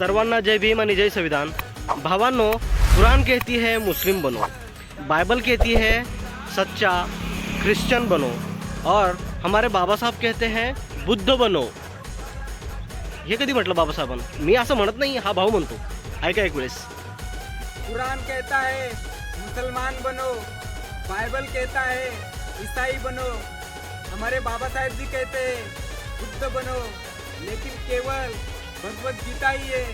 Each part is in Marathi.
सर्वांना जय भीम जय संविधान. भावांनो कुरान कहती है, मुस्लिम बनो. बाइबल कहती है, सच्चा क्रिश्चियन बनो. और हमारे बाबा साहब कहते हैं, बुद्ध बनो. हे कधी म्हटलं बाबासाहेबांनी मी असं म्हणत नाही, हा भाऊ म्हणतो. ऐका एक वेळेस. कुरान कहता है, मुसलमान बनो. बाइबल कहता है, ईसाई बनो. हमारे बाबा साहेब जी कहते हैं, बुद्ध बनो. लेकिन केवल भगवत गीता ही है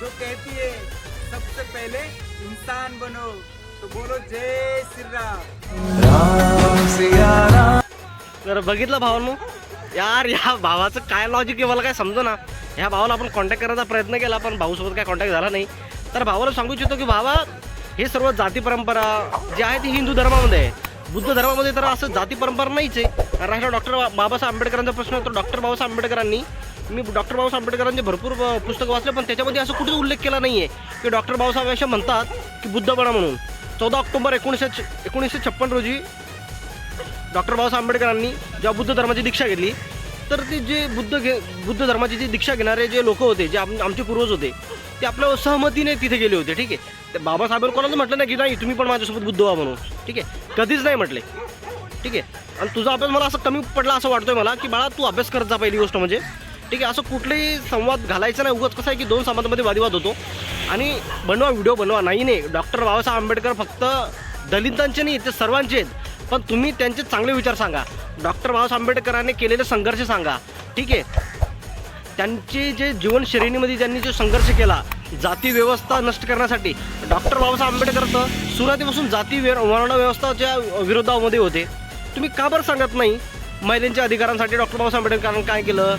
जो कहती है सबसे पहले इंसान बनो। तो बोलो जय श्री राम। तर बघितलं भावांनो? यार या भावाचं काय लॉजिक आहे मला काय समजू ना? ह्या भावाला आपण कॉन्टॅक्ट करायचा प्रयत्न केला पण भाऊसोबत काय कॉन्टॅक्ट झाला नाही. तर भावाला सांगू इच्छितो की भावा हे सर्व जाती परंपरा जे आहे ती हिंदू धर्मामध्ये आहे. बुद्ध धर्मामध्ये तर असं जाती परंपरा नाहीच आहे. राहिला डॉक्टर बाबासाहेब आंबेडकरांचा प्रश्न तर डॉक्टर बाबासाहेब आंबेडकरांनी मी डॉक्टर बाबासाहेब आंबेडकरांचे भरपूर पुस्तकं वाचले पण त्याच्यामध्ये असं कुठेच उल्लेख केला नाही आहे की डॉक्टर बाबासाहेब असे म्हणतात की बुद्धबना म्हणून. चौदा ऑक्टोबर एकोणीसशे एकोणीसशे छप्पन रोजी डॉक्टर बाबासाहेब आंबेडकरांनी जेव्हा बुद्ध धर्माची दीक्षा घेतली तर ते जे बुद्ध घे बुद्ध धर्माची जी दीक्षा घेणारे जे लोक होते जे आम आमचे पूर्वज होते ते आपल्या सहमतीने तिथे गेले होते ठीक आहे? ते बाबासाहेबांनी कोणाचं म्हटलं नाही की नाही तुम्ही पण माझ्यासोबत बुद्ध व्हा म्हणून ठीक आहे? कधीच नाही म्हटले ठीक आहे? आणि तुझा अभ्यास मला असं कमी पडला असं वाटतोय मला की बाळा तू अभ्यास करत जा पहिली गोष्ट म्हणजे. ठीक आहे असं कुठलंही संवाद घालायचा नाही. उगाच कसं आहे की दोन समाजामध्ये वादिवाद होतो. आणि बनवा व्हिडिओ बनवा. नाही नाही. डॉक्टर बाबासाहेब आंबेडकर फक्त दलितांचे नाही ते सर्वांचे आहेत. पण तुम्ही त्यांचे चांगले विचार सांगा. डॉक्टर बाबासाहेब आंबेडकरांनी केलेले संघर्ष सांगा. ठीक आहे? त्यांची जे जीवनशैलीमध्ये ज्यांनी जो संघर्ष केला जाती व्यवस्था नष्ट करण्यासाठी डॉक्टर बाबासाहेब आंबेडकर तर सुरुवातीपासून जाती व्य वर्ण व्यवस्थाच्या विरोधामध्ये होते. तुम्ही का बरं सांगत नाही? महिलांच्या अधिकारांसाठी डॉक्टर बाबासाहेब आंबेडकरांनी काय केलं?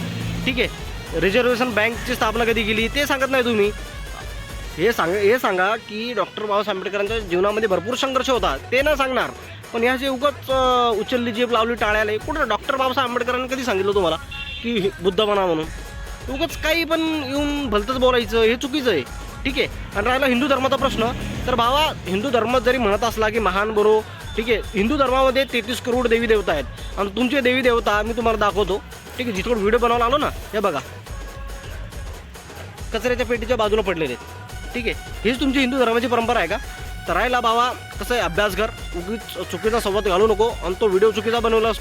ठीक आहे. रिझर्वेशन बँकची स्थापना कधी केली? ते सांगत नाही तुम्ही. हे सांग हे सांगा की डॉक्टर बाबासाहेब आंबेडकरांच्या जीवनामध्ये भरपूर संघर्ष होता. ते न सांगणार. पण ह्या जे उगाच उचलली जीभ लावली टाळ्याला कुठं डॉक्टर बाबासाहेब आंबेडकरांनी कधी सांगितलं तुम्हाला? की बुद्ध बना म्हणून. उगाच काही पण येऊन भलतंच बोलायचं हे चुकीचं आहे. ठीक आहे. आणि राहिला हिंदू धर्माचा प्रश्न. तर भावा हिंदू धर्म जरी म्हणत असला की महान बरो ठीक आहे हिंदू धर्मामध्ये तेहतीस करोड देवी देवता आहेत. आणि तुमचे देवी देवता मी तुम्हाला दाखवतो. ठीक आहे जिथं व्हिडिओ बनवायला आलो ना हे बघा. कचऱ्याच्या पेटीच्या बाजूला पडलेले आहेत. ठीक आहे हीच तुमची हिंदू धर्माची परंपरा आहे का? तर राहिला बाबा कसं आहे अभ्यास कर उगीच चुकीचा संवाद घालू नको आणि तो व्हिडिओ चुकीचा बनवला